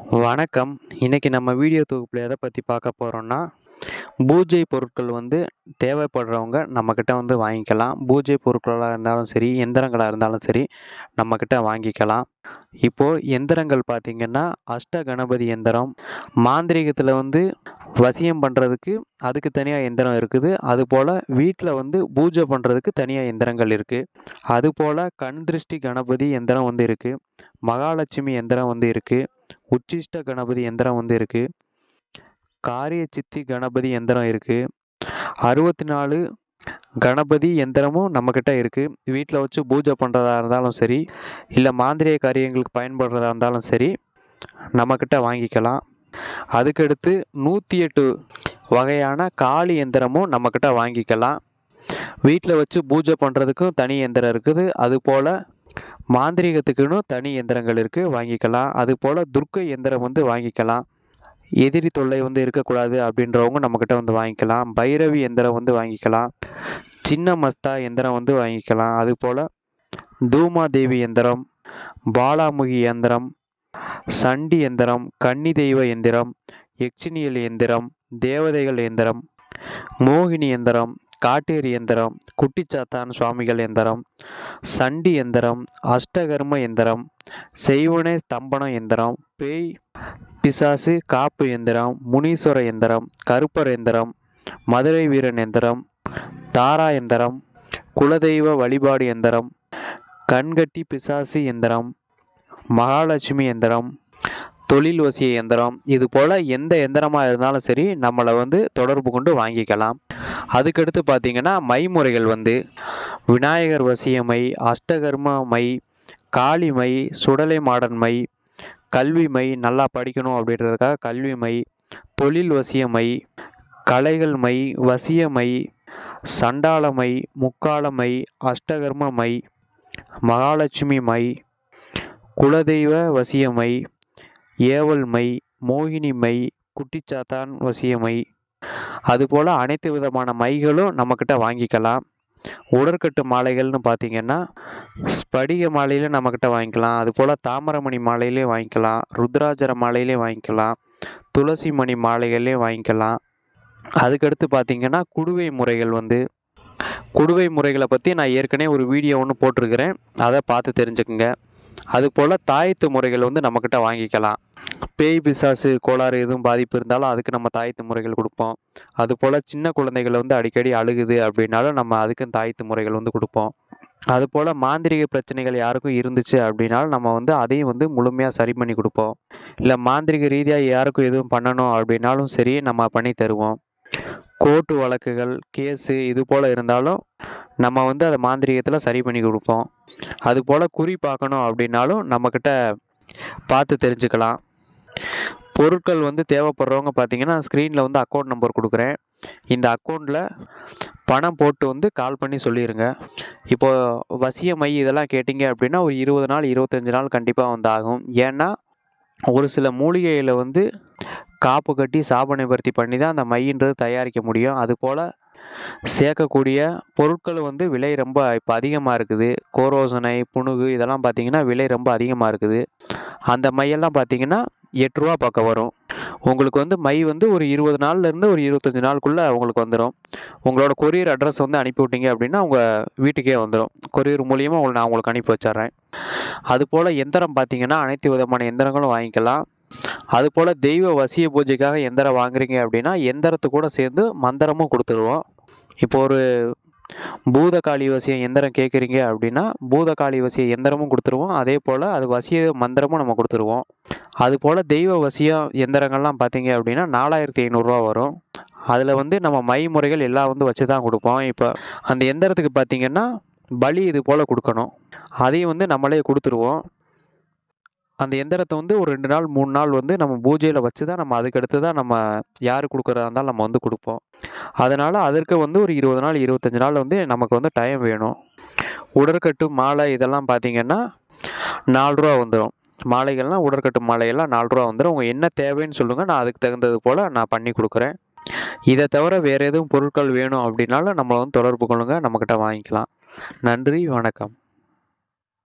வணக்கம். இன்னைக்கு நம்ம வீடியோ தொகுப்பில் எதை பற்றி பார்க்க போகிறோம்னா பூஜை பொருட்கள் வந்து தேவைப்படுறவங்க நம்மக்கிட்ட வந்து வாங்கிக்கலாம். பூஜை பொருட்களாக இருந்தாலும் சரி எந்திரங்களாக இருந்தாலும் சரி நம்மக்கிட்ட வாங்கிக்கலாம். இப்போது எந்திரங்கள் பார்த்திங்கன்னா அஷ்ட கணபதி எந்திரம் மாந்திரீகத்தில் வந்து வசியம் பண்ணுறதுக்கு அதுக்கு தனியாக எந்திரம் இருக்குது. அதுபோல் வீட்டில் வந்து பூஜை பண்ணுறதுக்கு தனியாக எந்திரங்கள் இருக்குது அதுபோல் கண் திருஷ்டி கணபதி எந்திரம் வந்து இருக்குது மகாலட்சுமி எந்திரம் வந்து இருக்குது உச்சிஷ்ட கணபதி எந்திரம் வந்து இருக்குது காரிய சித்தி கணபதி எந்திரம் இருக்குது அறுபத்தி நாலு கணபதி எந்திரமும் நம்மக்கிட்ட இருக்குது வீட்டில் வச்சு பூஜை பண்ணுறதா இருந்தாலும் சரி இல்லை மாந்திரிய காரியங்களுக்கு பயன்படுறதா இருந்தாலும் சரி நம்மக்கிட்ட வாங்கிக்கலாம். அதுக்கடுத்து நூற்றி எட்டு வகையான காளி எந்திரமும் நம்மக்கிட்ட வாங்கிக்கலாம். வீட்டில் வச்சு பூஜை பண்ணுறதுக்கும் தனி எந்திரம் இருக்குது. அதுபோல் மாந்திரிகத்துக்குன்னு தனி எந்திரங்கள் இருக்குது வாங்கிக்கலாம். அதுபோல் துர்க்கை எந்திரம் வந்து வாங்கிக்கலாம். எதிரி தொல்லை வந்து இருக்கக்கூடாது அப்படின்றவங்க நம்மக்கிட்ட வந்து வாங்கிக்கலாம். பைரவி எந்திரம் வந்து வாங்கிக்கலாம். சின்ன மஸ்தா எந்திரம் வந்து வாங்கிக்கலாம். அதுபோல் தூமாதேவி எந்திரம் பாலாமுகி எந்திரம் சண்டி எந்திரம் கன்னி தெய்வ எந்திரம் எக்ஷினியல் எந்திரம் தேவதைகள் எந்திரம் மோகினி எந்திரம் காட்டேரி எந்திரம் குட்டிச்சாத்தான் சுவாமிகள் எந்திரம் சண்டி எந்திரம் அஷ்டகர்ம எந்திரம் செய்வனே ஸ்தம்பனம் எந்திரம் பேய் பிசாசு காப்பு எந்திரம் முனீஸ்வர எந்திரம் கருப்பர் எந்திரம் மதுரை வீரன் எந்திரம் தாரா எந்திரம் குலதெய்வ வழிபாடு எந்திரம் கண்கட்டி பிசாசு எந்திரம் மகாலட்சுமி எந்திரம் தொழில் வசிய எந்திரம். இது போல் எந்த எந்திரமாக இருந்தாலும் சரி நம்மளை வந்து தொடர்பு கொண்டு வாங்கிக்கலாம். அதுக்கடுத்து பார்த்திங்கன்னா மைமுறைகள் வந்து விநாயகர் வசியமை அஷ்டகர்ம மை காளி மை சுடலை மாடன்மை கல்விமை கல்வி மை நல்லா படிக்கணும் அப்படின்றதுக்காக கல்விமை தொழில் வசியமை கலைகள் மை வசியமை சண்டாளமை முக்காலமை அஷ்டகர்ம மை மகாலட்சுமி மை குலதெய்வ வசியமை ஏவல் மை மோகினி மை குட்டிச்சாத்தான் வசியமை அதுபோல் அனைத்து விதமான மைகளும் நம்மக்கிட்ட வாங்கிக்கலாம். உடற்கட்டு மாலைகள்னு பார்த்தீங்கன்னா ஸ்படிக மாலையில் நம்மக்கிட்ட வாங்கிக்கலாம். அதுபோல் தாமரமணி மாலையிலே வாங்கிக்கலாம். ருத்ராஜர மாலையிலே வாங்கிக்கலாம். துளசி மணி மாலைகளே வாங்கிக்கலாம். அதுக்கடுத்து பார்த்தீங்கன்னா குடுவை முறைகள் வந்து. குடுவை முறைகளை பற்றி நான் ஏற்கனவே ஒரு வீடியோ ஒன்று போட்டிருக்கிறேன். அதை பார்த்து தெரிஞ்சுக்குங்க. அதுபோல் தாயத்து முறைகள் வந்து நம்மக்கிட்ட வாங்கிக்கலாம். பேய் பிசாசு கோளாறு எதுவும் பாதிப்பு இருந்தாலும் அதுக்கு நம்ம தாயத்து முறைகள் கொடுப்போம். அதுபோல் சின்ன குழந்தைகள் வந்து அடிக்கடி அழுகுது அப்படின்னாலும் நம்ம அதுக்கும் தாயத்து முறைகள் வந்து கொடுப்போம். அதுபோல் மாந்திரிக பிரச்சனைகள் யாருக்கும் இருந்துச்சு அப்படின்னாலும் நம்ம வந்து அதையும் வந்து முழுமையாக சரி பண்ணி கொடுப்போம். இல்லை மாந்திரிக ரீதியாக யாருக்கும் எதுவும் பண்ணணும் அப்படின்னாலும் சரி நம்ம பண்ணி தருவோம். கோர்ட்டு வழக்குகள் கேஸு இது போல் இருந்தாலும் நம்ம வந்து அதை மாந்திரிகத்தில் சரி பண்ணி கொடுப்போம். அதுபோல் குறி பார்க்கணும் அப்படின்னாலும் நம்மக்கிட்ட பார்த்து தெரிஞ்சுக்கலாம். பொருட்கள் வந்து தேவைப்படுறவங்க பார்த்தீங்கன்னா ஸ்க்ரீனில் வந்து அக்கௌண்ட் நம்பர் கொடுக்குறேன். இந்த அக்கௌண்ட்டில் பணம் போட்டு வந்து கால் பண்ணி சொல்லிடுங்க இப்போது வசிய மை இதெல்லாம் கேட்டிங்க அப்படின்னா ஒரு இருபது நாள் இருபத்தஞ்சி நாள் கண்டிப்பாக வந்து ஆகும். ஏன்னா ஒரு சில மூலிகையில் வந்து காப்பு கட்டி சாபனை பருத்தி பண்ணி தான் அந்த மையின்றது தயாரிக்க முடியும். அதுபோல் சேர்க்கக்கூடிய பொருட்கள் வந்து விலை ரொம்ப இப்போ அதிகமாக இருக்குது. கோரோசனை புணுகு இதெல்லாம் பார்த்திங்கன்னா விலை ரொம்ப அதிகமாக இருக்குது. அந்த மையெல்லாம் பார்த்திங்கன்னா எட்டுரூவா பக்கம் வரும். உங்களுக்கு வந்து மை வந்து ஒரு இருபது நாள்லேருந்து ஒரு இருபத்தஞ்சி நாளுக்குள்ளே உங்களுக்கு வந்துடும் உங்களோட கொரியர் அட்ரஸ் வந்து அனுப்பி விட்டீங்க அப்படின்னா உங்கள் வீட்டுக்கே வந்துடும் கொரியர் மூலியமாக உங்களை நான் உங்களுக்கு அனுப்பி வச்சிட்றேன். அதுபோல் எந்திரம் பார்த்தீங்கன்னா அனைத்து விதமான எந்திரங்களும் வாங்கிக்கலாம். அதுபோல் தெய்வ வசிய பூஜைக்காக எந்திரம் வாங்குறீங்க அப்படின்னா எந்திரத்து கூட சேர்ந்து மந்திரமும் கொடுத்துருவோம். இப்போ ஒரு பூதகாளி வசிய எந்திரம் கேட்குறீங்க அப்படின்னா பூதகாளி வசிய எந்திரமும் கொடுத்துருவோம். அதே போல் அது வசிய மந்திரமும் நம்ம கொடுத்துருவோம். அது போல் தெய்வ வசிய எந்திரங்கள்லாம் பார்த்தீங்க அப்படின்னா நாலாயிரத்தி ஐநூறுரூவா வரும். அதில் வந்து நம்ம மை முறைகள் எல்லாம் வந்து வச்சு தான் கொடுப்போம். இப்போ அந்த எந்திரத்துக்கு பார்த்தீங்கன்னா பலி இது போல் கொடுக்கணும். அதையும் வந்து நம்மளே கொடுத்துருவோம். அந்த எந்திரத்தை வந்து ஒரு ரெண்டு நாள் மூணு நாள் வந்து நம்ம பூஜையில் வச்சு தான் நம்ம அதுக்கடுத்து தான் நம்ம யார் கொடுக்குறதா இருந்தாலும் நம்ம வந்து கொடுப்போம். அதனால் அதற்கு வந்து ஒரு இருபது நாள் இருபத்தஞ்சி நாள் வந்து நமக்கு வந்து டைம் வேணும். உடற்கட்டு மாலை இதெல்லாம் பார்த்திங்கன்னா நாலு ரூபா வந்துடும் மாலைகள்லாம் உடற்கட்டு மாலையெல்லாம் நாலு ரூபா வந்துடும் உங்கள் என்ன தேவைன்னு சொல்லுங்கள் நான் அதுக்கு தகுந்தது போல் நான் பண்ணி கொடுக்குறேன். இதை தவிர வேறு எதுவும் பொருட்கள் வேணும் அப்படின்னாலும் நம்மளை வந்து தொடர்பு கொள்ளுங்கள் நம்மக்கிட்ட வாங்கிக்கலாம். நன்றி வணக்கம்.